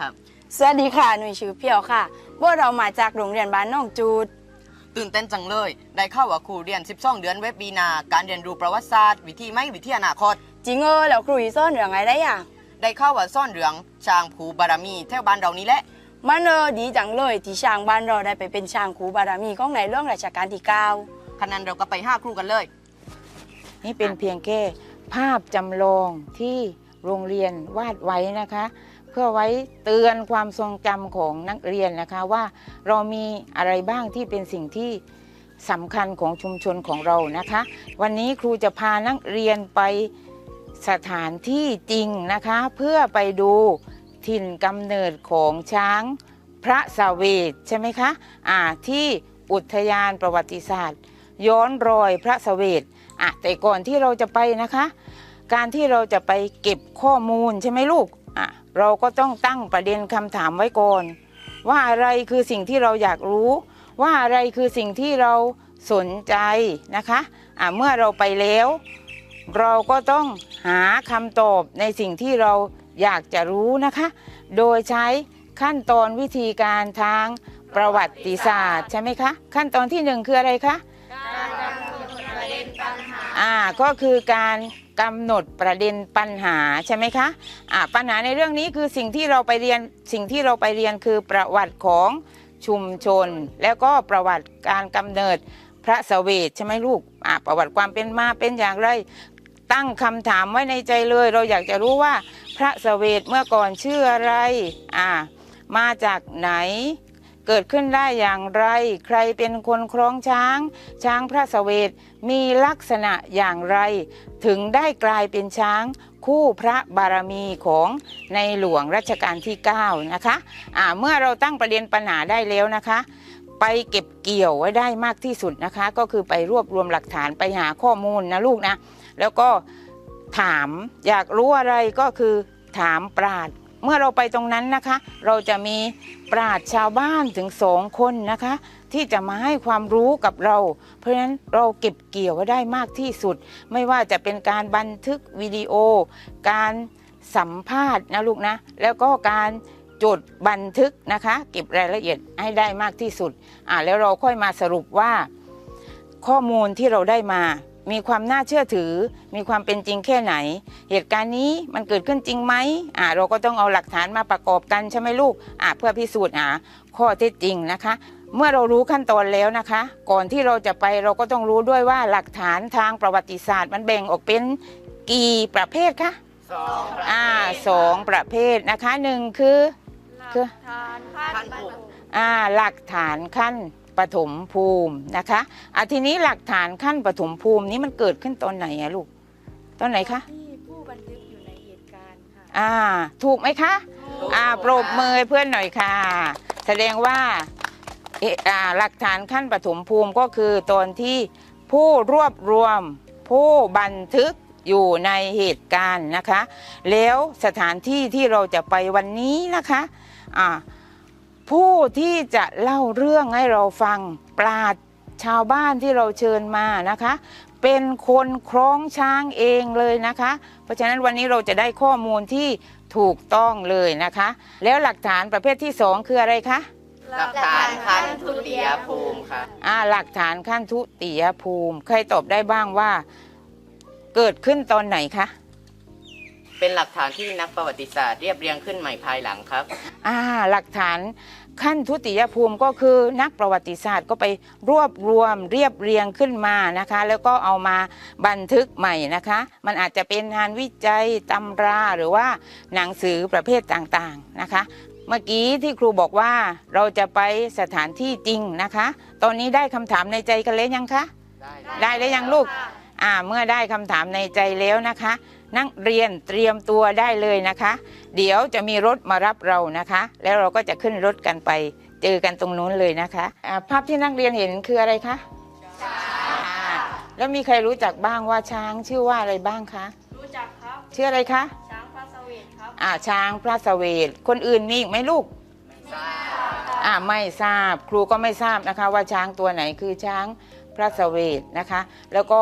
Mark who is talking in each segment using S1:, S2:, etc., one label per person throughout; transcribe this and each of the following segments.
S1: ผมชื่อทามครับ
S2: สวัสดีค่ะ หนุ่ยชื่อเพียวค่ะพวกเรามาจากโรงเรียนบ้านน้องจูด
S1: ตื่นเต้นจังเลย ได้เข้าว่าครูเรียน 12 เดือนเว็บปีนา การเรียนรู้ประวัติศาสตร์ วิธีไม่วิธีอนาคต
S2: จริงเออแล้วครูอีซ่อนเรื่องอะไรได้อะ
S1: ได้เข้าว่าซ่อนเหลืองช้างผูบารมีแถวบ้านเรานี้แหละ
S2: มันเออดีจังเลยที่ช้างบ้านเราได้ไปเป็นช้างครูบารมีของในเรื่องราชการที่เก้า
S1: ขนาดเราก็ไปห้าครูกันเลย
S3: นี่เป็นเพียงแค่ภาพจำลองที่โรงเรียนวาดไว้นะคะ เพื่อไว้เตือนความทรงจำของนักเรียนนะคะว่าเรามีอะไรบ้างที่เป็นสิ่งที่สำคัญของชุมชนของเรานะคะ วันนี้ครูจะพานักเรียนไปสถานที่จริงนะคะ เพื่อไปดูถิ่นกำเนิดของช้างพระสาเวทใช่ไหมคะอ่าที่อุทยานประวัติศาสตร์ ย้อนรอยพระสเวทอะแต่ก่อนที่เราจะไปนะคะ การที่เราจะไปเก็บข้อมูลใช่ไหมลูก เราก็ต้องตั้งประเด็นคำถามไว้ก่อน ว่าอะไรคือสิ่งที่เราอยากรู้ ว่าอะไรคือสิ่งที่เราสนใจนะคะอะเมื่อเราไปแล้ว เราก็ต้องหาคำตอบในสิ่งที่เราอยากจะรู้นะคะ โดยใช้ขั้นตอนวิธีการทางประวัติศาสตร์ใช่ไหมคะ ขั้นตอนที่หนึ่งคืออะไรคะอ่าก็คือการ กำหนดประเด็นปัญหาใช่ไหมคะอ่าปัญหาในเรื่องนี้คือสิ่งที่เราไปเรียนสิ่งที่เราไปเรียนคือประวัติของชุมชน แล้วก็ประวัติการกำเนิดพระสเวทใช่ไหมลูกประวัติความเป็นมาเป็นอย่างไรตั้งคำถามไว้ในใจเลย เราอยากจะรู้ว่าพระสเวทเมื่อก่อนชื่ออะไรอ่ามาจากไหน เกิดขึ้นได้อย่างไร ใครเป็นคนคล้องช้าง ช้างพระสเวทมีลักษณะอย่างไร ถึงได้กลายเป็นช้างคู่พระบารมีของในหลวงรัชกาลที่ 9 นะคะอ่าเมื่อเราตั้งประเด็นปัญหาได้แล้วนะคะ ไปเก็บเกี่ยวไว้ได้มากที่สุดนะคะ ก็คือไปรวบรวมหลักฐานไปหาข้อมูลนะลูกนะ แล้วก็ถามอยากรู้อะไรก็คือถามปราด เมื่อเราไปตรงนั้นนะคะ เราจะมีปราดชาวบ้านถึงสองคนนะคะ ที่จะมาให้ความรู้กับเรา เพราะฉะนั้นเราเก็บเกี่ยวได้มากที่สุด ไม่ว่าจะเป็นการบันทึกวิดีโอ การสัมภาษณ์นะลูกนะ แล้วก็การจดบันทึกนะคะ เก็บรายละเอียดให้ได้มากที่สุดอ่าแล้วเราค่อยมาสรุปว่า ข้อมูลที่เราได้มา มีความน่าเชื่อถือ มีความเป็นจริงแค่ไหน เหตุการณ์นี้มันเกิดขึ้นจริงไหมอ่าเราก็ต้องเอาหลักฐานมาประกอบกันใช่ไหมลูกอ่าเพื่อพิสูจน์หาข้อเท็จจริงนะคะ เมื่อเรารู้ขั้นตอนแล้วนะคะ ก่อนที่เราจะไปเราก็ต้องรู้ด้วยว่าหลักฐานทางประวัติศาสตร์ มันแบ่งออกเป็นกี่ประเภทคะอ่าสองประเภทนะคะหนึ่งคือคือ
S1: ขั้นผูก
S3: อ่าหลักฐานขั้น ปฐมภูมินะคะอะทีนี้หลักฐานขั้นปฐมภูมินี้มันเกิดขึ้นตอนไหนอะลูก ตอนไหนคะ
S4: ที่ผู้บันทึกอยู่ในเหตุการณ์ค่ะ
S3: อ่า ถูกไหมคะ อ่าปรบมือให้เพื่อนหน่อยค่ะ แสดงว่าเอ่ออ่าหลักฐานขั้นปฐมภูมิก็คือตอนที่ผู้รวบรวม ผู้บันทึกอยู่ในเหตุการณ์นะคะ แล้วสถานที่ที่เราจะไปวันนี้นะคะอ่า ผู้ที่จะเล่าเรื่องให้เราฟังปราดชาวบ้านที่เราเชิญมานะคะ เป็นคนคล้องช้างเองเลยนะคะ เพราะฉะนั้นวันนี้เราจะได้ข้อมูลที่ถูกต้องเลยนะคะ แล้วหลักฐานประเภทที่สองคืออะไรคะ
S1: หลักฐานขั้นทุติยภูมิครับ
S3: อ่าหลักฐานขั้นทุติยภูมิ ใครตอบได้บ้างว่า เกิดขึ้นตอนไหนคะ
S1: เป็นหลักฐานที่นักประวัติศาสตร์เรียบเรียงขึ้นใหม่ภายหลังครับ
S3: อ่าหลักฐาน ขั้นทุติยภูมิก็คือนักประวัติศาสตร์ก็ไปรวบรวมเรียบเรียงขึ้นมานะคะ แล้วก็เอามาบันทึกใหม่นะคะ มันอาจจะเป็นงานวิจัยตำราหรือว่าหนังสือประเภทต่างๆนะคะ เมื่อกี้ที่ครูบอกว่าเราจะไปสถานที่จริงนะคะ ตอนนี้ได้คำถามในใจกันแล้วยังคะ ได้แล้วยังลูกอ่าเมื่อได้คำถามในใจแล้วนะคะ นักเรียนเตรียมตัวได้เลยนะคะ เดี๋ยวจะมีรถมารับเรานะคะ แล้วเราก็จะขึ้นรถกันไป เจอกันตรงนู้นเลยนะคะอ่าภาพที่นักเรียนเห็นคืออะไรคะช้างแล้วมีใครรู้จักบ้างว่าช้างชื่อว่าอะไรบ้างคะ
S4: รู้จักครับ
S3: ชื่ออะไรคะ
S4: ช้างพระสเวทครับ
S3: อ่าช้างพระสเวทคนอื่นมีอีกไหมลูกอ่าไม่ทราบครูก็ไม่ทราบนะคะ ว่าช้างตัวไหนคือช้างพระสเวทนะคะ แล้วก็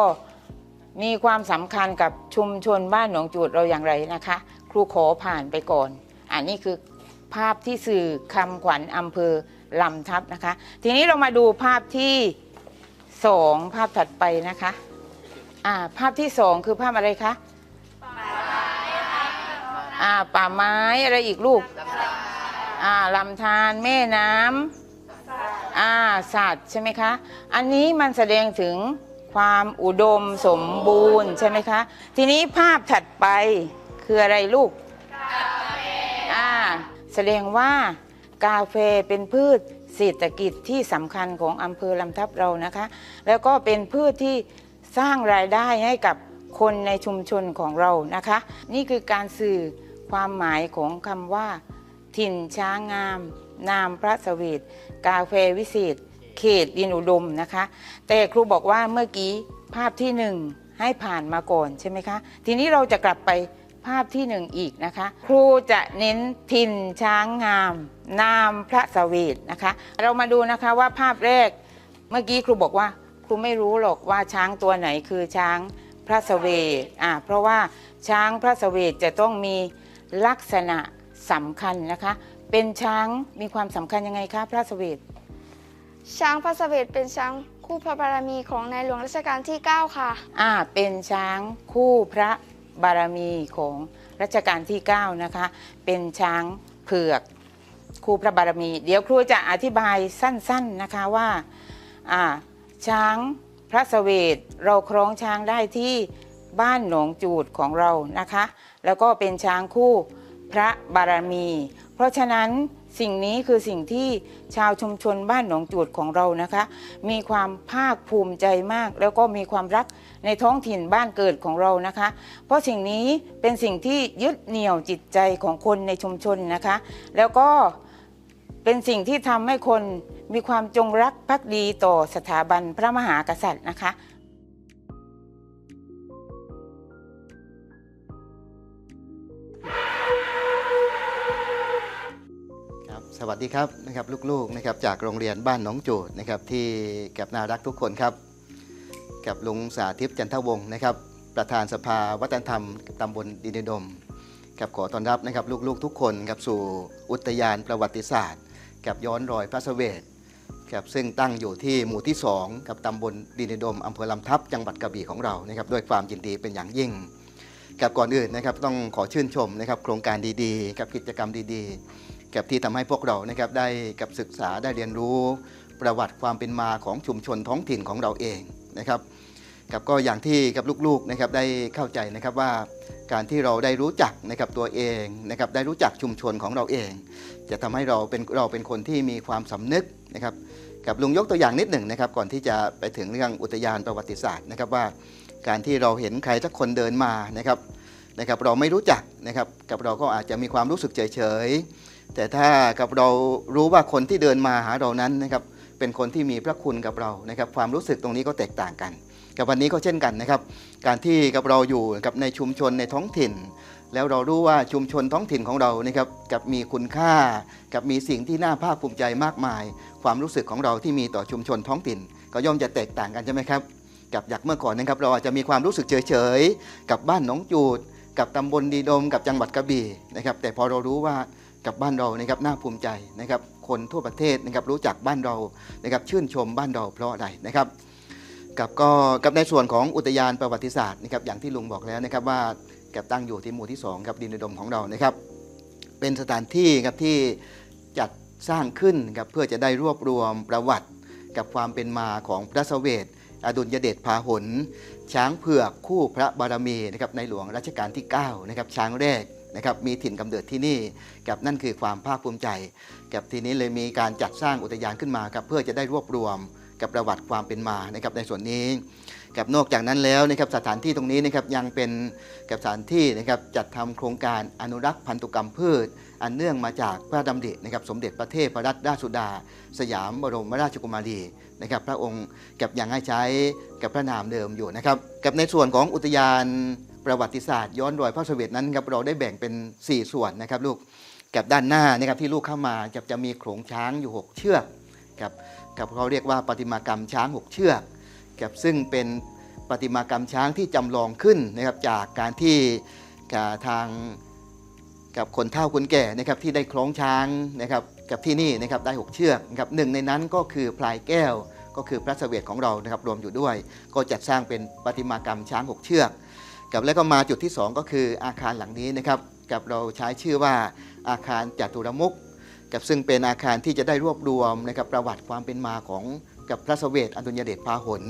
S3: มีความสำคัญกับชุมชนบ้านหนองจูดเราอย่างไรนะคะ ครูขอผ่านไปก่อน อันนี้คือภาพที่สื่อคำขวัญอำเภอลำทับนะคะ ทีนี้เรามาดูภาพที่สองภาพถัดไปนะคะอ่าภาพที่สองคือภาพอะไรคะอ่าป่าไม้อะไรอีกลูกอ่าลำธารแม่น้ำอ่าสัตว์ใช่ไหมคะ อันนี้มันแสดงถึง ความอุดมสมบูรณ์ใช่ไหมคะ ทีนี้ภาพถัดไปคืออะไรลูก อ่า แสดงว่ากาแฟเป็นพืชเศรษฐกิจที่สำคัญของอำเภอลำทับเรานะคะ แล้วก็เป็นพืชที่สร้างรายได้ให้กับคนในชุมชนของเรานะคะ นี่คือการสื่อความหมายของคำว่า ถิ่นช้างงาม นามพระสวีตกาแฟวิเศษ เขตดินอุดมนะคะ แต่ครูบอกว่าเมื่อกี้ภาพที่หนึ่งให้ผ่านมาก่อนใช่ไหมคะ ทีนี้เราจะกลับไปภาพที่หนึ่งอีกนะคะ ครูจะเน้นถิ่นช้างงาม นามพระเสวตนะคะ เรามาดูนะคะว่าภาพแรกเมื่อกี้ครูบอกว่า ครูไม่รู้หรอกว่าช้างตัวไหนคือช้างพระเสวตอ่าเพราะว่าช้างพระเสวตจะต้องมีลักษณะสำคัญนะคะ เป็นช้างมีความสำคัญยังไงคะพระเสวต
S4: ช้างพระเสวตเป็นช้างคู่พระบารมีของในหลวงรัชกาลที่ 9 ค่ะ
S3: อ่า เป็นช้างคู่พระบารมีของรัชกาลที่ 9 นะคะ เป็นช้างเผือกคู่พระบารมี เดี๋ยวครูจะอธิบายสั้นๆนะคะว่าอ่า ช้างพระเสวตเราคล้องช้างได้ที่บ้านหนองจูดของเรานะคะ แล้วก็เป็นช้างคู่พระบารมี เพราะฉะนั้น สิ่งนี้คือสิ่งที่ชาวชุมชนบ้านหนองจูดของเรานะคะ มีความภาคภูมิใจมาก แล้วก็มีความรักในท้องถิ่นบ้านเกิดของเรานะคะ เพราะสิ่งนี้เป็นสิ่งที่ยึดเหนี่ยวจิตใจของคนในชุมชนนะคะ แล้วก็เป็นสิ่งที่ทำให้คนมีความจงรักภักดีต่อสถาบันพระมหากษัตริย์นะคะ
S5: สวัสดีครับนะครับลูกๆนะครับจากโรงเรียนบ้านหนองโจดนะครับที่กับน่ารักทุกคนครับกับลุงสาธิตจันทวงศ์นะครับ ประธานสภาวัฒนธรรมตำบลดินดมกับขอต้อนรับนะครับลูกๆทุกคนกับสู่อุทยานประวัติศาสตร์กับย้อนรอยพระเวตครับซึ่งตั้งอยู่ที่หมู่ที่ 2 กับตำบลดินดมอำเภอลำทับจังหวัดกระบี่ของเรานะครับด้วยความยินดีเป็นอย่างยิ่งกับก่อนอื่นนะครับต้องขอชื่นชมนะครับโครงการดีๆกับกิจกรรมดีๆ กับที่ทำให้พวกเรานะครับได้กับศึกษาได้เรียนรู้ประวัติความเป็นมาของชุมชนท้องถิ่นของเราเองนะครับกับก็อย่างที่กับลูกๆนะครับได้เข้าใจนะครับว่าการที่เราได้รู้จักนะครับตัวเองนะครับได้รู้จักชุมชนของเราเอง จะทำให้เราเป็นเราเป็นคนที่มีความสำนึกนะครับกับลุงยกตัวอย่างนิดหนึ่งนะครับ ก่อนที่จะไปถึงเรื่องอุทยานประวัติศาสตร์นะครับว่า การที่เราเห็นใครสักคนเดินมานะครับนะครับ เราไม่รู้จักนะครับกับเราก็อาจจะมีความรู้สึกเฉยๆ แต่ถ้ากับเรารู้ว่าคนที่เดินมาหาเรานั้นนะครับเป็นคนที่มีพระคุณกับเรานะครับความรู้สึกตรงนี้ก็แตกต่างกัน กับวันนี้ก็เช่นกันนะครับ การที่กับเราอยู่กับในชุมชนในท้องถิ่น แล้วเรารู้ว่าชุมชนท้องถิ่นของเรานะครับกับมีคุณค่า กับมีสิ่งที่น่าภาคภูมิใจมากมาย ความรู้สึกของเราที่มีต่อชุมชนท้องถิ่น ก็ย่อมจะแตกต่างกันใช่ไหมครับกับจากเมื่อก่อนนะครับเราอาจจะมีความรู้สึกเฉยๆกับบ้านหนองจูด กับตำบลดีดม กับจังหวัดกระบี่นะครับแต่พอเรารู้ว่า กับบ้านเรานะครับน่าภูมิใจนะครับ คนทั่วประเทศนะครับรู้จักบ้านเรานะครับชื่นชมบ้านเราเพราะอะไรนะครับกับก็กับในส่วนของอุทยานประวัติศาสตร์นะครับอย่างที่ลุงบอกแล้วนะครับว่ากับตั้งอยู่ที่หมู่ที่2ครับดินดมของเรานะครับ เป็นสถานที่ครับที่จัดสร้างขึ้นครับเพื่อจะได้รวบรวมประวัติ กับความเป็นมาของพระเวตอดุลยเดชพาหนช้างเผือกคู่พระบารมีนะครับในหลวงรัชกาลที่9นะครับช้างแรก นะครับมีถิ่นกำเนิดที่นี่กับนั่นคือความภาคภูมิใจกับทีนี้เลยมีการจัดสร้างอุทยานขึ้นมาครับเพื่อจะได้รวบรวมกับประวัติความเป็นมานะครับในส่วนนี้กับนอกจากนั้นแล้วนะครับสถานที่ตรงนี้นะครับยังเป็นกับสถานที่นะครับจัดทำโครงการอนุรักษ์พันธุกรรมพืช อันเนื่องมาจากพระดำรินะครับสมเด็จพระเทพรัตนราชสุดา สยามบรมราชกุมารีนะครับพระองค์กับยังให้ใช้กับพระนามเดิมอยู่นะครับกับในส่วนของอุทยาน ประวัติศาสตร์ย้อนรอยพระเสวตนั้นครับเราได้แบ่งเป็น 4 ส่วนนะครับลูกกับด้านหน้านะครับที่ลูกเข้ามากับจะมีโขลงช้างอยู่ 6 เชือกกับกับเขาเรียกว่าประติมากรรมช้าง 6 เชือกกับซึ่งเป็นประติมากรรมช้างที่จำลองขึ้นนะครับจากการที่กับทางกับคนเฒ่าคนแก่นะครับที่ได้คล้องช้างนะครับกับที่นี่นะครับได้หกเชือกครับหนึ่งในนั้นก็คือพลายแก้ว ก็คือพระเสวตของเรานะครับรวมอยู่ด้วย ก็จัดสร้างเป็นประติมากรรมช้างหกเชือก กับแล้วก็มาจุดที่ 2 ก็คืออาคารหลังนี้นะครับกับเราใช้ชื่อว่าอาคารจัตุรมุกกับซึ่งเป็นอาคารที่จะได้รวบรวมนะครับประวัติความเป็นมาของกับพระเสวตอันตุญเดชพาหน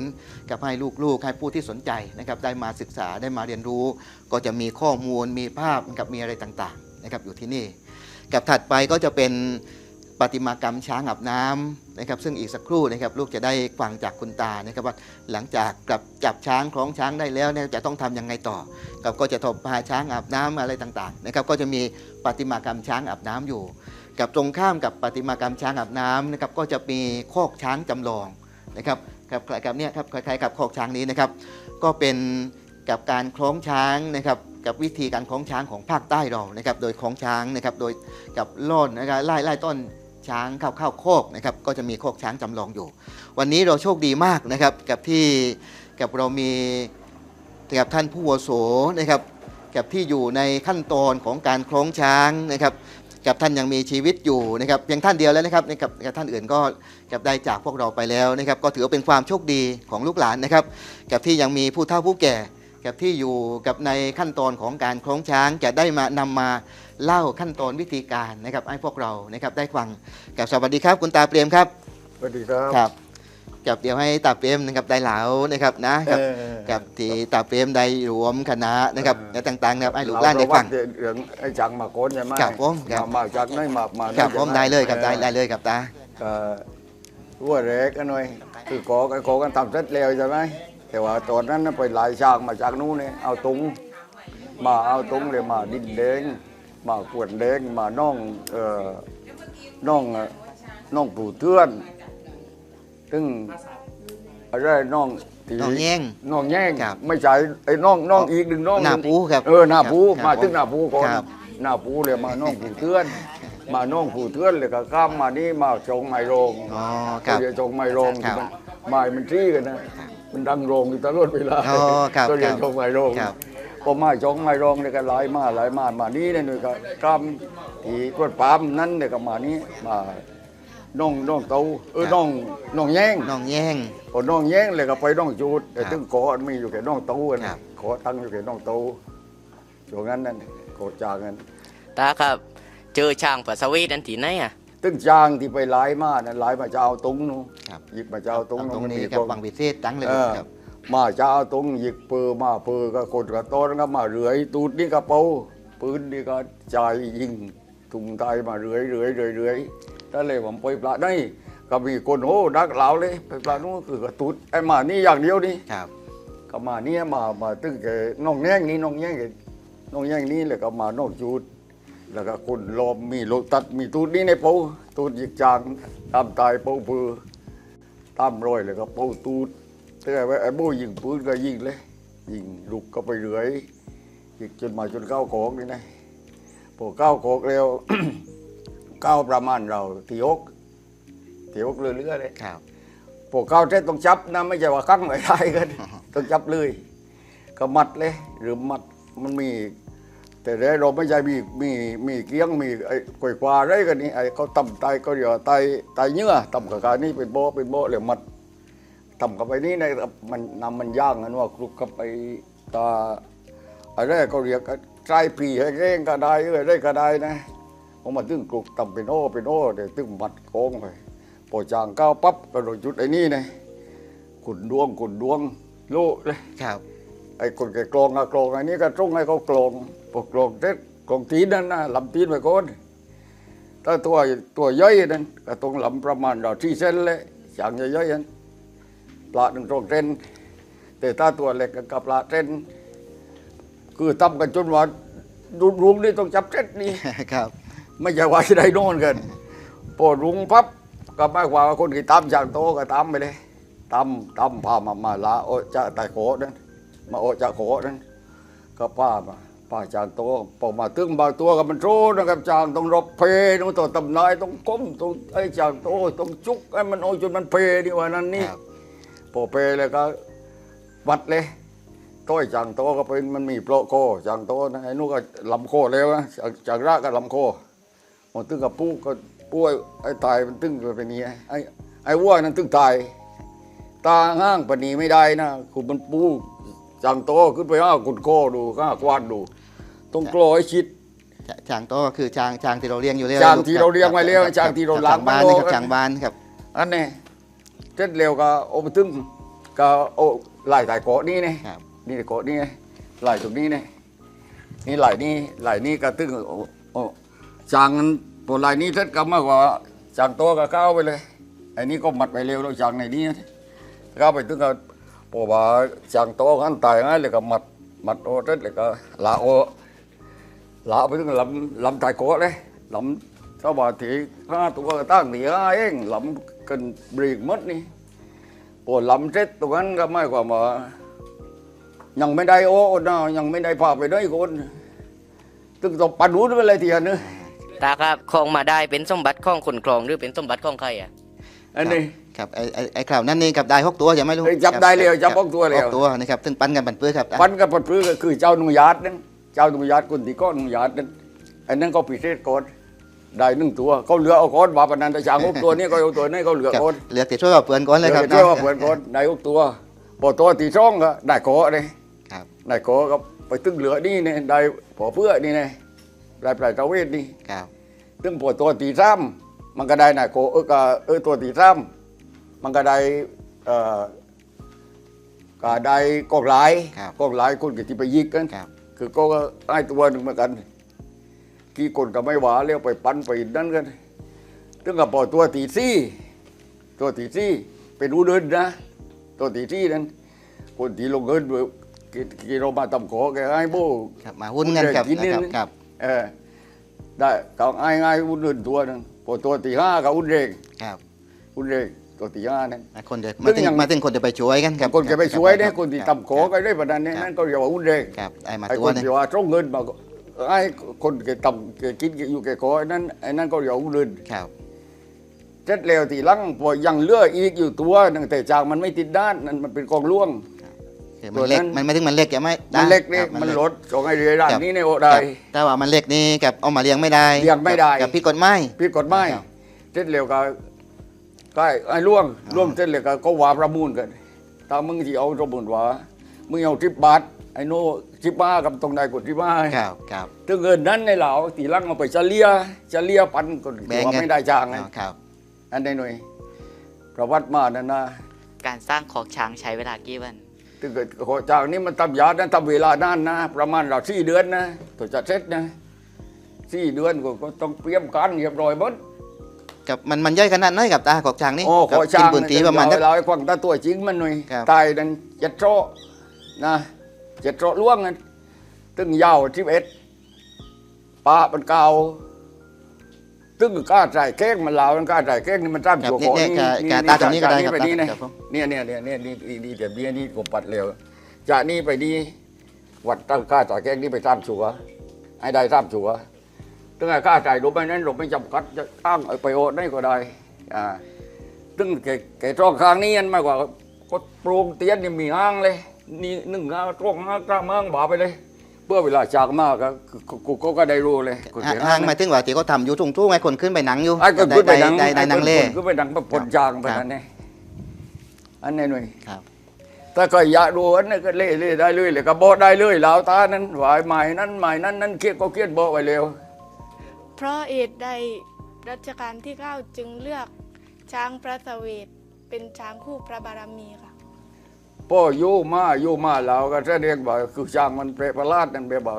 S5: กับให้ลูกๆให้ผู้ที่สนใจนะครับได้มาศึกษาได้มาเรียนรู้ ก็จะมีข้อมูลมีภาพกับมีอะไรต่างๆนะครับอยู่ที่นี่ กับถัดไปก็จะเป็น ประติมากรรมช้างอาบน้ำนะครับ ซึ่งอีกสักครู่นะครับลูกจะได้ฟังจากคุณตานะครับว่าหลังจากกลับจับช้างคล้องช้างได้แล้วเนี่ยจะต้องทำยังไงต่อกับก็จะทบพาช้างอาบน้ำอะไรต่างๆนะครับก็จะมีประติมากรรมช้างอาบน้ำอยู่ กับตรงข้ามกับประติมากรรมช้างอาบน้ำนะครับก็จะมีโคกช้างจำลองนะครับกับกับเนี่ยครับคล้ายๆกับโคกช้างนี้นะครับ ก็เป็นกับการคล้องช้างนะครับกับวิธีการคล้องช้างของภาคใต้เรานะครับ โดยคล้องช้างนะครับ โดยกับล่นนะครับไล่ไล่ต้น ช้างเข้าเข้าโคกนะครับก็จะมีโคกช้างจำลองอยู่ วันนี้เราโชคดีมากนะครับกับที่กับเรามีกับท่านผู้วโสนะครับกับที่อยู่ในขั้นตอนของการคล้องช้างนะครับกับท่านยังมีชีวิตอยู่นะครับเพียงท่านเดียวแล้วนะครับนะครับกับท่านอื่นก็กับได้จากพวกเราไปแล้วนะครับ ก็ถือว่าเป็นความโชคดีของลูกหลานนะครับ กับที่ยังมีผู้เฒ่าผู้แก่ กับที่อยู่กับในขั้นตอนของการคล้องช้างจะได้มานำมา เล่าขั้นตอนวิธีการนะครับให้พวกเรานะครับได้ฟังกับสวัสดีครับ คุณตาเปรมครับ
S6: สวัสดีครับ
S5: ครับกับเดี๋ยวให้ตาเปรมนะครับได้เหลานะครับนะครับ
S6: เออ
S5: กับที่ตาเปรมได้รวมคณะนะครับ
S6: เออ
S5: และต่างๆนะครับให้ลูกหลานได้ฟัง
S6: เรประวัติเรื่องไอ้จังมาโกนใช่ไหม
S5: ครับผมครับ
S6: มามาจากไหนมามา
S5: ครับผม
S6: ใช่ห
S5: ได้เลยครับได้ได้เลยครับตา
S6: เอ่อหัวแรกกันหน่อยคือโกกันโกกันทำเสร็จแล้วใช่ไหมแต่ว่าตอนนั้นน่ะไปหลายช่างมาจากนู้นเนี่ยเอาตุงมาเอาตุงเลยมาดินแดง มาขวดแดงมาน่องเอ่อน่องเอ่อน่องปูเทือนซึ่งอะไรน่องตี
S5: น้องแย่ง
S6: น้องแย่ง
S5: ครับ
S6: ไม่ใช่ไอ้น้องน้องอีกหนึ่งน้อง
S5: หน้าปูครับ
S6: เออหน้าปู
S5: ครับ
S6: มา
S5: ครับ
S6: ถึงหน้าปูก่อน
S5: ครับ
S6: หน้าปูเลยมาน้องผู้เทือนมาน้องผู้เทือนเลยก็ข้ามมานี่มาจงไม้โรง
S5: อ๋อครับ
S6: ก็เรียกจงไม้โรง
S5: ครับ
S6: มันไม้มันจี้กันนะมันดังโรงอยู่ตลอดเวลา
S5: อ๋อครับ
S6: ก็เรียก
S5: ครับ
S6: จงไม้โรง
S5: ครับ
S6: พอมาจงไม้โรงเนี่ยก็หลายมาหลายมามานี่เนี่ยหน่อยก็กำที่กวดปามนั้นเนี่ยก็มานี่มาน้องน้องเตาเออน้องน้องแย่ง
S5: น้องแย่ง
S6: พอน้องแย่งเลยก็ไปน้องจูดแต่
S5: ครับ
S6: ถึงเกาะมีอยู่แค่น้องเตาอะ
S5: ครั
S6: นะ
S5: บ
S6: ขอตั้งอยู่แค่น้องเตาช่วงนั้นนั่นโกจางกัน
S1: ตาครับ เจอช้างปัสสาวะนันที่ไหนอะ
S6: ตึ้งจางที่ไปหลายมานะหลายมาจะเอาตรงนู้น
S5: ครับ
S6: หยิบมาจะเอาตรง
S5: ตรง
S6: มั
S5: นี้
S6: มี
S5: กับ
S6: พวก
S5: วังวิเศษตั้งเลย
S6: เออ
S5: ครับ
S6: มาจะเอาตรงหยิกเปือมาเปือก็กดกระต้นก็มาเรือย ตูดนี่กระเป๋าปืนนี่ก็จ่ายยิงถุงไตมาเรือยเรือยเรือยเรือยถ้าเลยผมไปปลาได้ก็มีคนโอ้ดักเหลาเลยไปปลานู้นคือกระตุดไอ้มานี่อย่างเดียวนี่
S5: ครับ
S6: ก็มาเนี่ยมามาตึ้งแกน้องแย่งนี่น้องแย่งแกน้องแย่งนี่แล้วก็มาน้องจูด แล้วก็คนลอมมีโลตัดมีตูดนี่ในเปูตูดยิกจางตามตายเปูปือตามรอยแล้วก็เปูตูด แต่ว่าไอ้โบยิงปืนก็ยิงเลย ยิงลูกก็ไปเรื่อยยิงจนมาจนเก้าโขกนี่นะพอเก้าโขกแล้วเก้าประมาณเราทีหกทีหกเรื่อยๆเลย
S5: ครับ
S6: พวกเขาจะต้องจับนะไม่ใช่ว่ากั้งไว้ได้กันต้องจับเลยก็มัดเลย หรือมัดมันมี แต่เดี๋ยวเราไม่ใช่มีมีมีเกี้ยงมีไอ้กล้วยกวาอะไรกันนี่ไอ้เขาตำไตก็เดี๋ยวไตไตเนื้อตำกับการนี่เป็นโบะเป็นโบะเลยมัด ตำกับไปนี่ในมันนำมันย่างกันว่าคลุกกับไปตาอะไรก็เรียกกันไตรปีให้เร่งก็ได้เออได้ก็ได้นะผมมาตึงคลุกตำเป็นโอ้เป็นโอ้เดี๋ยวตึงมัดโค้งไปพอจางก้าวปั๊บก็โดนจุดไอ้นี่นะขุนดวงขุนดวงโลเลย
S5: ครับ
S6: ไอ้คนแกกลองอะกลองอันนี้ก็ตรงให้เขากลองพวกกลองเท็ดกลองตีนนั่นนะลำตีนไปก่อนถ้าตัวตัวย่อยนั่นก็ตรงลำประมาณเราที่เส้นเลยจางย่อยๆนั้น ปลาหนึ่งตรงเส้นแต่ถ้าตัวเล็กก็กับปลาเส้น คือทำกันจนว่าดุรุงนี่ต้องจับเส้นนี่
S5: ครับ
S6: ไม่ใช่ว่าจะได้โน่นกันพอรุงพับก็หมายความว่าคนที่ตามจากโตก็ตามไปเลยตามตามพามามาลาโอจะตายโขนั้นมาโอจะโขนั้นก็ป้ามาป้าจางโตพอมาตึงบางตัวก็มันโตนะครับจางต้องรบเพต้องตัวตำนายต้องก้มต้องไอ้จางโตต้องจุกไอ้มันโอ้ยจนมันเพนี่ว่านั้นนี่
S5: ครับ
S6: พอเพแล้วก็วัดเลยต้อยจางโตก็เป็นมันมีโปรโคจางโตนะไอ้นู่นก็ลำโคแล้วนะจากจากรากก็ลำโคหมดตึงกับปูก็ปูไอ้ไอ้ตายมันตึงไปเป็นนี้ไอ้ไอ้วัวนั้นตึงตาย ตาห้างปนีไม่ได้นะคุณมันปูจางโตขึ้นไปห้ากุดโคดูห้ากวาดดูต้องกลัวให้ชิด
S5: ชช้างโตก็คือช้างช้างที่เราเลี้ยงอยู่แล้ว
S6: ช้างที่เราเลี้ยงไว้แล้ว
S5: ครับ
S6: ช้างที่เรา
S5: ครับ
S6: ล้าง
S5: ช้บ้าน
S6: ไว้
S5: นะครับ
S6: แล้ว
S5: ช้างบ้านครับ
S6: อันนี้ เจ็ดเร็วก็โอาไปตึงก็โอ้ไหลายตายเกาะนี่เนี่ย
S5: ครับ
S6: นี่เกาะนี่ไงไหลตรงนี้เนี่ยนี่ไหลนี่ไหลนี่ก็ตึงโอ้โอ้จางนั้นปวดไหลนี่เท็ดก็มากกว่าจางโตก็เข้าไปเลยไอ้นี่ก็มัดไปเร็วแล้วจางในนี้เข้าไปตึงก็ปวดว่าจางโตกันตายง่ายเลยก็มัดมัดโอ้เท็ดเลยก็ลาโอลาไปตึงลำลำตายเกาะเลยลำถ้าว่าที่ห้าตัวตั้งที่ห้าเองลำ กันเบรกหมดนี่ปวดลำเสร็จตรงนั้นก็ไม่กว่ามายังไม่ได้โอ้นะยังไม่ได้พาไปได้คนตึงต้องปันหูไปเลยทีนึง
S1: ตาครับคลองมาได้เป็นสมบัติของคนคลองหรือเป็นสมบัติของใครอะ
S6: อันนี้
S5: ครับไอ้ไอ้ไอ้คราวนั้นนี่กับได้หกตัวใช่ไหมลูก
S6: เอ้ยจับได้แล้วจับหกตัวแล้ว
S5: หกตัวนะครับซึ่งปั้นกันปั่นเปื้อครับ
S6: ปันกับปันพื้นก็คือเจ้าหนุ่ยาดนั่นเจ้าหนุ่ยาดคนที่ก้อนหนุ่ยาดนั่นอันนั้นก็พิเศษก่อน ได้หนึ่งตัวเขาเหลือเอาก้อนบาปนันแต่ช้างหกตัวนี้ก็เอาตัวนี้เขาเหลือ
S5: ครับ
S6: ก้อน
S5: เหลือแต่ช่วยกับเพื่อนก่อนเลยครับ
S6: เชื่อว่าเพื่อนก้อนได้หกตัวพอตัวตีช่องก็ได้ก้อเลย
S5: ครับ
S6: นายโกก็ไปตึงเหลือนี่เนี่ยได้พอเพื่อนี่เนี่ยได้ปลายตะเวทนี่
S5: ครับ
S6: ตึงปวดตัวตีซ้ำมันก็ได้นายโกเออก็เออตัวตีซ้ำมันก็ได้เอ่อก็ได้กอกหลาย
S5: ครับ
S6: กอกหลายคนก็ที่ไปยิกกัน
S5: ครับ
S6: คือก็ให้ตัวหนึ่งเหมือนกัน กี่คนก็ไม่หวาเรียกไปปั้นไปนั่นกันตึงกับปอตัวตีซี่ ตัวตีซี่เป็นอูเดินนะ ตัวตีซี่นั้น คนที่ลงเงินด้วยกี่กี่เรามาทำขอแกให้โบ
S5: ครับมาหุ้นกันครับ
S6: กินนี่
S5: นะครับครับ
S6: เออได้ก็ง่ายง่ายๆอุ่นเดินตัวหนึงพอตัวตีห้าก็อุ่นเร่ง
S5: ครับ
S6: อุ่นเร่งตัวตีห้านั้น
S5: คนเดียว
S6: ซึ่
S5: มางถึง
S6: ยัง
S5: มาถึงคนจะไปช่วยกันครับ
S6: คนแกไปช่วยเนี่ย
S5: รับ
S6: คนที่
S5: รับ
S6: ทำขอก็ได้ประเด็นนี้
S5: ครับ
S6: นั่นก็เรียกว่าอุ่นเร่ง
S5: ครับไอ้มา
S6: ไอ้
S5: ตั
S6: ควน
S5: เนี่ย
S6: ที่ว่าต้องเงินมาก็ ไอ้คนแกทำแกกินแกอยู่แกขอไอ้นั่นไอ้นั่นก็เรียกว่าอุ่นเดิน
S5: ครับ
S6: เสร็จแล้วทีหลังพอยังเหลืออีกอยู่ตัวหนึงแต่จากมันไม่ติดด้านนั่นมันเป็นกองล่วง
S5: คือมันเล็ก
S6: ตัวนั้น
S5: มันไม่ถึงมันเล็กจะไม่
S6: มันเล็กนี่
S5: ครับ
S6: มัน
S5: เก
S6: ลดของไอ้เรือด้าน
S5: ครับ
S6: นี้ในโอได้
S5: ครับแต่ว่ามันเล็กนี่กับเอามาเลี้ยงไม่ได้
S6: เลี้ยงไม่ได้
S5: กับพี่กฎหมาย
S6: ผิดกฎหมาย
S5: ครับ
S6: เสร็จแล้วก็ก็ไอ้ล่วง
S5: อ๋อ
S6: ร่วมเสร็จแล้วก็ก็ว่าประมูลกันถ้ามึงที่เอาประมูลว่ามึงเอาทิบบาทไอ้โน่ทิบบ้ากับตรงใดกดทิบบ้า
S5: ครับครับ
S6: ถึงเงินนั้นในเหล่าตีหลังเอาไปเฉลี่ยเฉลี่ยปันก็
S5: แบ่ง
S6: ว่า
S5: กัน
S6: ไม่ได้จ้างไง
S5: อ๋อครับ
S6: อันใดหน่วยประวัติมานั่นนะ
S7: การสร้างขอกช้างใช้เวลากี่วัน
S6: ถึงเกิดขอจ้างนี่มันทำยานั้นทำเวลานานนะประมาณเราสี่เดือนนะตัวจะเสร็จนะสี่เดือนก็ก็ต้องเตรียมการเรียบร้อยหมด
S5: กับมันมันย่อยขนาดไหนกับตาขอกช้างนี่
S6: โอ้ข
S5: กับ
S6: อจ้าง
S5: กินพื้นที่ประมาณ
S6: เว
S5: สัก
S6: ลาให้ฟังตาตัวจริงมันหน่อย
S5: ครับ
S6: ตายนั่นเจ็ดโตะนะ เจ็ดโตะล่วงกันตึงยาวทิบเอ็ดปลาเป็นเก่าตึงกล้าใส่เค้กมันลาวมันกล้าใส่เค้กนี่มันตั้ง
S5: ครับ
S6: ตัว
S5: เนี่ย
S6: ก่อน
S5: เนี่ย
S6: นี่
S5: กาตาตรงนี้ก็ได้ครับ
S6: ไปนี่
S5: ตา
S6: นะครับ
S5: ผม
S6: เนี่ยเนี่ยเนี่ยเนี่ยนี่นี่นี่เดี๋ยวเบี้ยนี่กบปัดเร็วจากนี่ไปนี่วัดตั้งกล้าใส่เค้กนี่ไปตามชัวไอ้ได้ตามชัวตึงไอ้กล้าใส่ลงไปนั้นลงไม่จำกัดจะตั้งเอาไปโอดได้ก็ได้อ่าตึงแกแกตรองข้างนี้อันมากกว่าก็โปรงเตียนนี่มีห้างเลย นี่หนึ่งห้างตรองห้างกล้ามห้างบาไปเลยเพื่อเวลาจากมากก็กูกูกูก็ได้รู้เลยกู
S5: ห่า
S6: เสีย
S5: งห่างหมายถึงว่าที่เขาทำอยู่ทุ่งทุ่งไอ้คนขึ้นไปหนังอยู่
S6: ไอ้ก็ขึ้นไปดัง
S5: ได้ได้ได้หนังเล่
S6: ไอ้ขึ้นไปดังผลจางไปนั่นเองอันนี้หน่อย
S5: ครับ
S6: ถ้าก็อยากดูอันนี้ก็เล่เล่ได้เลยเลยก็บอกได้เลยลาวตานั้นหวายใหม่นั้นใหม่นั้นนั้นเคียดก็เคียดบอกไว้เร็ว
S4: เพราะเหตุใดรัชกาลที่9จึงเลือกช้างพระเสวตเป็นช้างคู่พระบารมีค่ะ
S6: พ่ออยู่มาอยู่มาเราก็แสดงว่าคือช่างมันเปรตประหลาดนั่นแบบว่า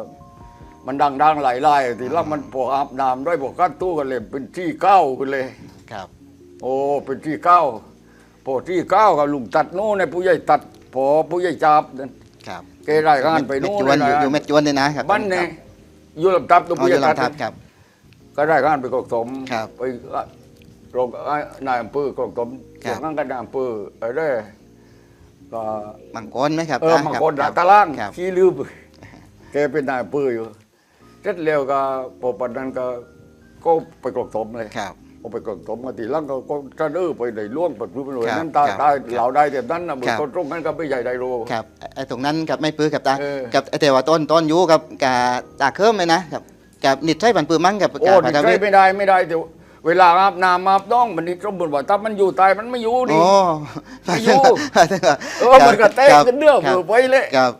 S6: มันดังดังๆหลายลายทีละมันพวกอาบน้ำด้วยพวกกั้นตู้กันเลยเป็นที่เก้ากันเลย
S5: ครับ
S6: โอ้เป็นที่เก้าพอที่เก้ากับลุงตัดโน่นในผู้ใหญ่ตัดพอผู้ใหญ่จับนั่น
S5: ครับ
S6: เกรายงานไป
S5: เม็ด
S6: โน่น
S5: จวนอยู่
S6: รายงา
S5: อยู่เม็ดจวนเนี่ยนะครับ
S6: บ้านเนี่ยอยู่ลำตับตัว
S5: อ๋อ
S6: ผู้
S5: อ
S6: ใหญ่
S5: ยู่
S6: ตัด
S5: ลำทับครับ
S6: ก็รายงานไปกรกสม
S5: ครับ
S6: ไปกรกนายอำเภอกรกสม
S5: ครับ
S6: ส่วนนั่นก็นายอำเภออะไร ก็
S5: มังกรไหมครับ
S6: เออ
S5: ต
S6: บาง
S5: รับ
S6: คน
S5: รับ
S6: ตาล่าง
S5: ครับ
S6: ขี้ลืมแกเป็นนายอำเภออยู่เสร็จแล้วก็พอปันนั้นก็ก็ไปกรกสมเลย
S5: ครับ
S6: เอาไปกดตมกันทีหลังก็ก็จะเด้อไปในล่วงปัดพื้นไปเลย
S5: ครับ
S6: นั่นตา
S5: ครับ
S6: ตาย
S5: ครับ
S6: เหล่าได้แต่นั้นนะบุ
S5: ครับ
S6: ตรงนั้นก็ไม่ใหญ่ได้โล
S5: ครับไอ้ตรงนั้นกับไม่ปื้อกับตา
S6: เออ
S5: กับไอ้แต่ว่าต้นต้นอยูกับกาตาเคิมเลยนะครับกับนิดใช้บันปื้อมั้งกับ
S6: โอ้
S5: กา
S6: นี่
S5: พา
S6: ใช้
S5: วิทย์
S6: ไม่ได้ไม่ได้แต่ เวลาอาบน้ำอาบน้องมันนี่สมบูรณ์ว่าถ้ามันอยู่ตายมันไม่อยู่ดิ
S5: โอ้
S6: ไม่อยู่ เออ
S5: ครับ
S6: มันก็เต้น
S5: ครับ
S6: กันเนื้อ
S5: ครั
S6: มื
S5: บ
S6: อไปเลย
S5: ครับ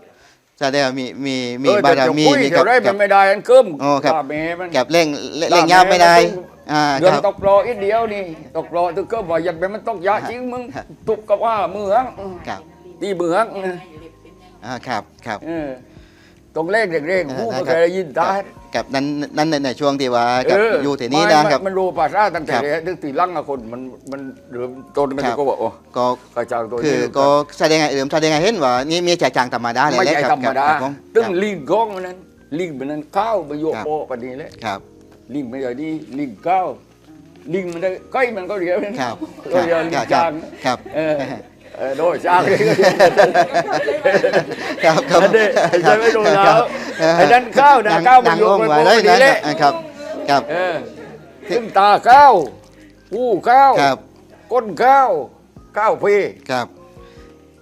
S5: แสดงว่ามีมีมี
S6: เออบา
S5: ร
S6: แต่จะ
S5: มี
S6: คุย
S5: มี
S6: เดี๋ยวได้
S5: กั
S6: มันไม่ได้อันเกิม
S5: โอ้ครับ
S6: ลาเมมัน
S5: กับเร่งเร่งเร่งยามไม่ได้อ่า
S6: เรื่อง
S5: ครับ
S6: ตกรออีกเดียวนี่ตกรอถึงก็บอกอย่าไปมันตกยาจริงมึง
S5: ครับ
S6: ตุกกับว่าเมือง
S5: ครับ
S6: ตีเมือง
S5: อ่าครับครับ
S6: เออตรงเลขเด็กเร่ง
S5: เออ
S6: ผู้
S5: ได้
S6: ไม่
S5: ครับ
S6: เคยได้ยินตาย
S5: กับนั้นนั้นในในช่วงที่ว่ากับอยู่ที่นี้
S6: ไม่
S5: นะครับ
S6: มันรู้ภาษาตั้งแต่
S5: ครับ
S6: เด็กถึงตีลังอะคนมันมันหรือต้นกัน
S5: ครับ
S6: ก็บอกโอ้
S5: ก็
S6: กระจางตัว
S5: คือ
S6: นี้
S5: ก็แสดงไงเอิมแสดงไงเห็นว่านี่มีจ่ายจางธรรมดาเลย
S6: ไม่
S5: แหละ
S6: ใช่
S5: ค
S6: ธ
S5: รั
S6: ร
S5: บ
S6: รมดา
S5: ครับผม
S6: ตึ้ง
S5: ครับ
S6: ลิงก้องมันนั้นลิงมันนั้นข้าวไปโยก
S5: ครับ
S6: โปะปานนี้เลย
S5: ครับ
S6: ลิงไม่ใช่ดีลิงก้าวลิงมันได้ใกล้มันก็เรียก
S5: ครับ
S6: ก็เรียกลิ
S5: ครั
S6: ง
S5: บ
S6: จาง
S5: ครับ
S6: เออ เออโดยจางเลย
S5: ครับครับ
S6: อันนี้ใช่ไม่ดูแล้
S5: ครั
S6: ว
S5: บ
S6: ไอ้นั่นข้าวนะข้าวมันโยก
S5: ง
S6: ไป
S5: ไว้
S6: โปะ
S5: เลย
S6: ดี
S5: นะ
S6: แหละ
S5: ครับครับ
S6: เออซึ่งตาข้าวหูข้าว
S5: ครับ
S6: ก้นข้าวข้าวพี่
S5: ครับ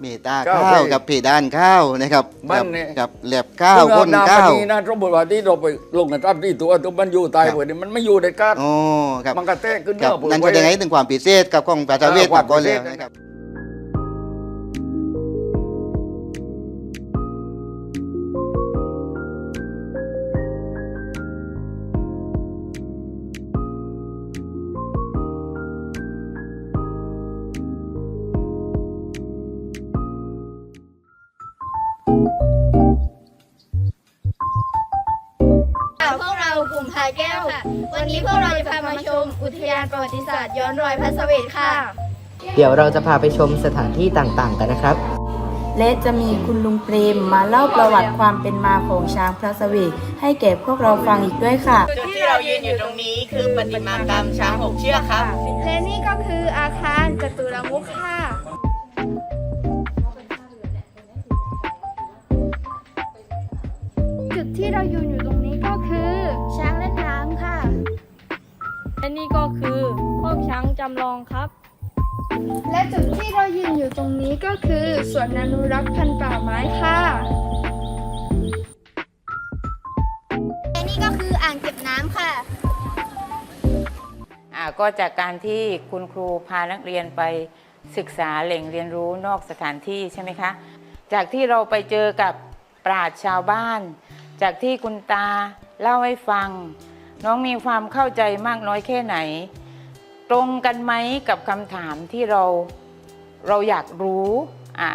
S5: มีตา
S6: ข้าว
S5: ข้าว
S6: พี่
S5: กับผีด้านข้าวนะครับ
S6: มัน
S5: กับ
S6: เนี่ย
S5: กับแหลบข้าว
S6: ซึ่ง
S5: ก้น
S6: น้ำ
S5: ข้าว
S6: มันนี้นะสมมติว่าที่เราไปลงกันรับที่ตัวตัวมันอยู่ตาย
S5: ครับ
S6: เปิดนี่มันไม่อยู่ในการ
S5: โอ้ครับ
S6: มันกระแทกขึ้น
S5: ค
S6: เนื้
S5: รั
S6: อบเปิด
S5: นั่น
S6: ไว้
S5: แสดงให้ถึงความพิเศษกับของปราชาเวท
S6: เออความ
S5: ก่อนเลย
S6: พิเศษ
S5: นะครับ
S8: กลุ่มพาแก้วค่ะ วันนี้พวกเราจะพามาชม อุทยานประวัติศาสตร์ย้อนรอยพระเสวตค่ะ
S9: เดี๋ยวเราจะพาไปชมสถานที่ต่างๆ กันนะครับ
S2: และจะมีคุณลุงเปรมมาเล่าประวัติความเป็นมาของช้างพระเสวกให้แก่พวกเราฟังอีกด้วยค่ะ
S1: จุดที่เรายืนอยู่ตรงนี้คือปฏิมากรรมช้างหกเชือกครับ
S8: และนี่ก็คืออาคารจตุรมุขค่ะ นี้ก็คือสวนอนุรักษ์พันธุ์ป่าไม้ค่ะและนี่ก็คืออ่างเก็บน้ำค่ะ
S3: อ่าก็จากการที่คุณครูพานักเรียนไปศึกษาแหล่งเรียนรู้นอกสถานที่ใช่ไหมคะ จากที่เราไปเจอกับปราชญ์ชาวบ้าน จากที่คุณตาเล่าให้ฟัง น้องมีความเข้าใจมากน้อยแค่ไหน ตรงกันไหมกับคำถามที่เรา เราอยากรู้อะ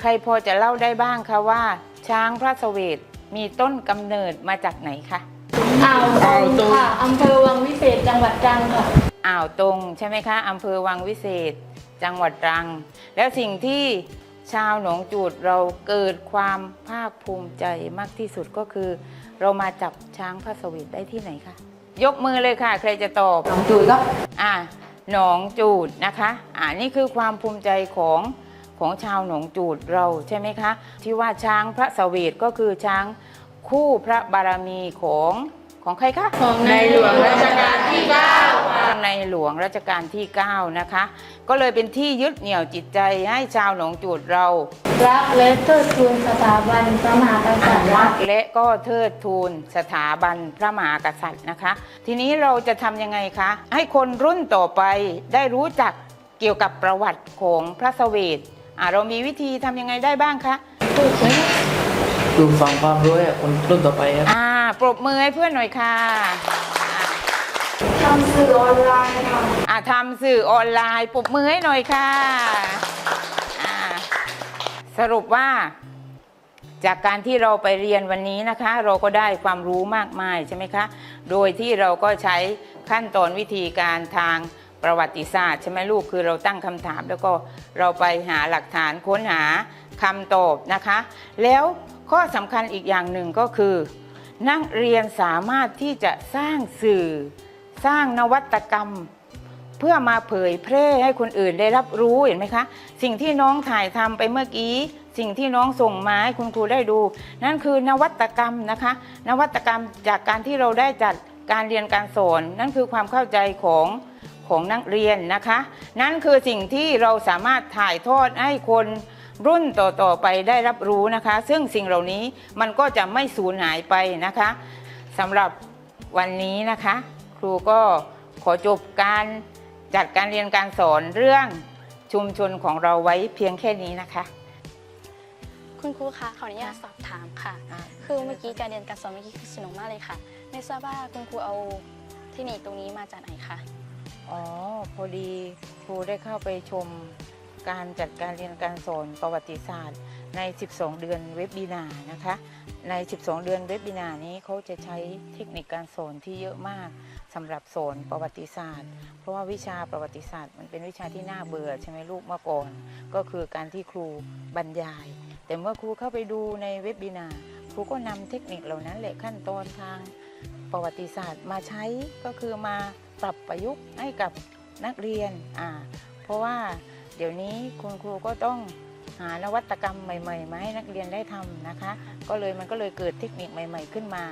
S3: ใครพอจะเล่าได้บ้างคะว่า ช้างพระเสวตมีต้นกำเนิดมาจากไหนคะ
S10: อ่าวตรงค่ะอำเภอวังวิเศษจังหวัดตรังค่ะ
S3: อ่าวตรงใช่ไหมคะอำเภอวังวิเศษ จังหวัดตรัง แล้วสิ่งที่ชาวหนองจูดเราเกิดความภาคภูมิใจมากที่สุดก็คือ เรามาจับช้างพระเสวตได้ที่ไหนคะยกมือเลยค่ะ ใครจะตอบ หนองจูดก็อ่า หนองจูดนะคะอ่านี่คือความภูมิใจของของชาวหนองจูดเราใช่ไหมคะ ที่ว่าช้างพระเสวตก็คือช้างคู่พระบารมีของของใครคะ
S10: ของในหลวงรัชกาลที่
S3: ในหลวงรัชกาลที่ 9 นะคะ ก็เลยเป็นที่ยึดเหนี่ยวจิตใจให้ชาวหนองจูดเรา
S10: รักและเทิดทูนสถาบันพระมหากษัตริย์
S3: รักและก็เทิดทูนสถาบันพระมหากษัตริย์นะคะ ทีนี้เราจะทำยังไงคะ ให้คนรุ่นต่อไปได้รู้จักเกี่ยวกับประวัติของพระเสวตอะเรามีวิธีทำยังไงได้บ้างคะ
S9: ปลูกฝังความรู้ให้คนรุ่นต่อไปครับ
S3: อ่า ปรบมือให้เพื่อนหน่อยค่ะ
S8: ทำสื่อออนไลน์ค่ะ
S3: อ่าทำสื่อออนไลน์ปรบมือให้หน่อยค่ะอ่าสรุปว่า จากการที่เราไปเรียนวันนี้นะคะ เราก็ได้ความรู้มากมายใช่ไหมคะ โดยที่เราก็ใช้ขั้นตอนวิธีการทางประวัติศาสตร์ใช่ไหมลูกคือเราตั้งคำถาม แล้วก็เราไปหาหลักฐานค้นหาคำตอบนะคะ แล้วข้อสำคัญอีกอย่างหนึ่งก็คือ นักเรียนสามารถที่จะสร้างสื่อ สร้างนวัตกรรม เพื่อมาเผยแพร่ให้คนอื่นได้รับรู้เห็นไหมคะ สิ่งที่น้องถ่ายทำไปเมื่อกี้สิ่งที่น้องส่งมาให้คุณครูได้ดู นั่นคือนวัตกรรมนะคะ นวัตกรรมจากการที่เราได้จัดการเรียนการสอน นั่นคือความเข้าใจของของนักเรียนนะคะ นั่นคือสิ่งที่เราสามารถถ่ายทอดให้คนรุ่นต่อๆไปได้รับรู้นะคะ ซึ่งสิ่งเหล่านี้มันก็จะไม่สูญหายไปนะคะสำหรับวันนี้นะคะ รูก็ขอจบการจัดการเรียนการสอนเรื่องชุมชนของเราไว้เพียงแค่นี้นะคะ
S8: คุณครูคะขออนุญาตสอบถามค่ะคือเมื่อกี้การเรียนการสอนเมื่อกี้คือสนุกมากเลยค่ะ ไม่ทราบว่าคุณครูเอาเทคนิคตรงนี้มาจากไหนคะ
S3: อ๋อ พอดีครูได้เข้าไปชมการจัดการเรียนการสอนประวัติศาสตร์ ใน 12 เดือนเว็บบีนานะคะ ใน 12 เดือนเว็บบีนานี้เขาจะใช้เทคนิคการสอนที่เยอะมาก สำหรับสอนประวัติศาสตร์ เพราะว่าวิชาประวัติศาสตร์ มันเป็นวิชาที่น่าเบื่อใช่ไหมลูกเมื่อก่อน ก็คือการที่ครูบรรยาย แต่เมื่อครูเข้าไปดูในเว็บบีนาครูก็นำเทคนิคเหล่านั้นแหละขั้นตอนทางประวัติศาสตร์มาใช้ก็คือมาปรับประยุกต์ให้กับนักเรียนอ่าเพราะว่าเดี๋ยวนี้คุณครูก็ต้องหานวัตกรรมใหม่ๆมาให้นักเรียนได้ทำนะคะ ก็เลยมันก็เลยเกิดเทคนิคใหม่ ๆ ขึ้นมา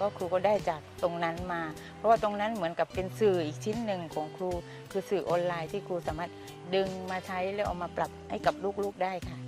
S3: ก็ครูก็ได้จากตรงนั้นมา เพราะว่าตรงนั้นเหมือนกับเป็นสื่ออีกชิ้นหนึ่งของครู คือสื่อออนไลน์ที่ครูสามารถดึงมาใช้แล้วเอามาปรับให้กับลูกๆได้ค่ะ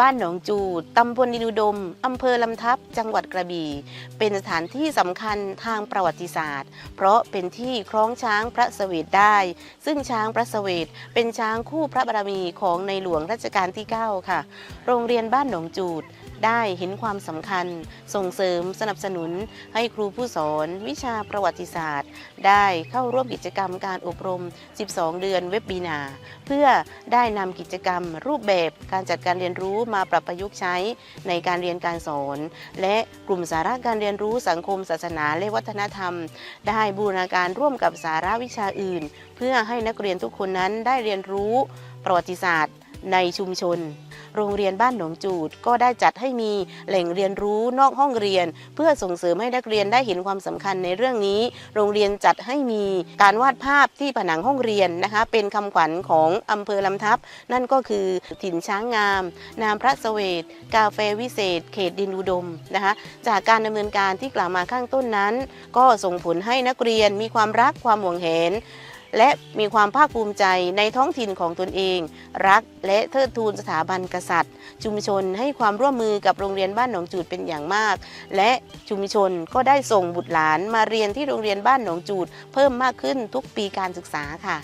S11: บ้านหนองจูดตำบลดินุดม อำเภอลำทับ จังหวัดกระบี่ เป็นสถานที่สำคัญทางประวัติศาสตร์ เพราะเป็นที่คล้องช้างพระเสวตได้ ซึ่งช้างพระเสวตเป็นช้างคู่พระบารมีของในหลวงรัชกาลที่ 9 ค่ะ โรงเรียนบ้านหนองจูด ได้เห็นความสำคัญ ส่งเสริมสนับสนุน ให้ครูผู้สอน วิชาประวัติศาสตร์ ได้เข้าร่วมกิจกรรมการอบรม 12 เดือนเว็บบีนา เพื่อได้นำกิจกรรม รูปแบบการจัดการเรียนรู้มาปรับประยุกต์ใช้ในการเรียนการสอน และกลุ่มสาระการเรียนรู้สังคม ศาสนาและวัฒนธรรม ได้บูรณาการร่วมกับสาระวิชาอื่น เพื่อให้นักเรียนทุกคนนั้นได้เรียนรู้ประวัติศาสตร์ในชุมชน โรงเรียนบ้านหนองจูด ก็ได้จัดให้มีแหล่งเรียนรู้นอกห้องเรียน เพื่อส่งเสริมให้นักเรียนได้เห็นความสำคัญในเรื่องนี้ โรงเรียนจัดให้มีการวาดภาพที่ผนังห้องเรียนนะคะเป็นคำขวัญของอำเภอลำทับ นั่นก็คือถิ่นช้างงาม นามพระเสวตกาแฟวิเศษ เขตดินอุดมนะคะจากการดำเนินการที่กล่าวมาข้างต้นนั้น ก็ส่งผลให้นักเรียนมีความรักความหวงแหน และมีความภาคภูมิใจในท้องถิ่นของตนเอง รักและเทิดทูนสถาบันกษัตริย์ ชุมชนให้ความร่วมมือกับโรงเรียนบ้านหนองจูดเป็นอย่างมาก และชุมชนก็ได้ส่งบุตรหลานมาเรียนที่โรงเรียนบ้านหนองจูด เพิ่มมากขึ้นทุกปีการศึกษาค่ะ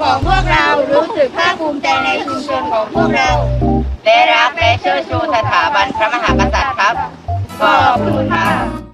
S8: ของพวกเรารู้สึกภาคภูมิใจในชุมชนของพวกเรา
S3: และรักและเชิดชูสถาบันพระมหากษัตริย์ครับ
S8: ขอบคุณค่ะ